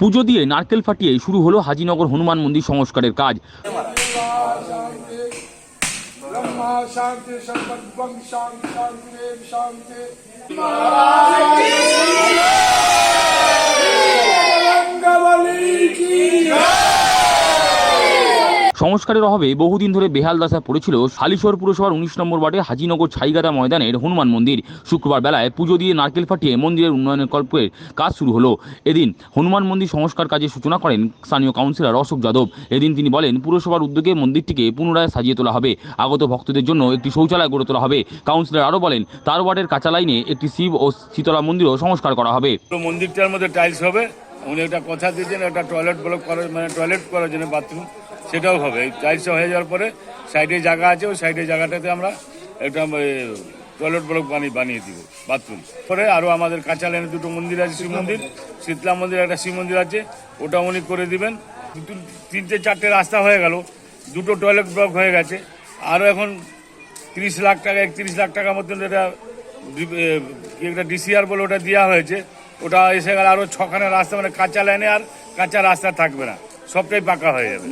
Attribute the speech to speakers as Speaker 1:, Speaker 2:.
Speaker 1: পুজো দিয়ে নারকেল ফাটিয়ে শুরু হলো হাজিনগর হনুমান মন্দির সংস্কারের কাজ।
Speaker 2: শান্তি শান্তি।
Speaker 1: সংস্কারের অভাবে বহুদিন ধরে বেহাল দশায় পড়েছিল হালিশহর পুরসভার উনিশ নম্বর ওয়ার্ডে হাজিনগর ছাইগাদা ময়দানের হনুমান মন্দির। শুক্রবার বেলায় পুজো দিয়ে নারকেল ফাটিয়ে মন্দিরের উন্নয়নের কল্পের কাজ শুরু হলো। এদিন হনুমান মন্দির সংস্কার কাজের সূচনা করেন স্থানীয় কাউন্সিলর অশোক যাদব। এদিন তিনি বলেন, পুরসভার উদ্যোগে মন্দিরটিকে পুনরায় সাজিয়ে তোলা হবে। আগত ভক্তদের জন্য একটি শৌচালয় গড়ে তোলা হবে। কাউন্সিলর আরও বলেন, তার ওয়ার্ডের কাঁচা লাইনে একটি শিব ও শীতলা মন্দিরও সংস্কার করা হবে।
Speaker 3: মন্দিরটার মধ্যে টাইলস হবে। উনি একটা কথা দিয়েছেন, একটা টয়লেট ব্লক করার মানে টয়লেট করার জন্য বাথরুম। সেটাও হবে। টাইলস হয়ে যাওয়ার পরে সাইডে জায়গা আছে, ওই সাইডে জায়গাটাতে আমরা একটা টয়লেট ব্লক বানিয়ে বানিয়ে দিব বাথরুম পরে আরও আমাদের কাঁচা লাইনে দুটো মন্দির আছে, শিব মন্দির। শীতলা মন্দির একটা শিব মন্দির আছে ওটা উনি করে দিবেন। দুটো, তিনটে, চারটে রাস্তা হয়ে গেল, দুটো টয়লেট ব্লক হয়ে গেছে। আরও এখন তিরিশ লাখ টাকা, একত্রিশ লাখ টাকার মতন এটা একটা ডিসিআর বলে ওটা দেওয়া হয়েছে, ওটা এসে গেলে আরও ছখানা রাস্তা মানে কাঁচা লাইনে আর কাঁচা রাস্তা থাকবে না। সবটাই পাকা হয়ে যাবে।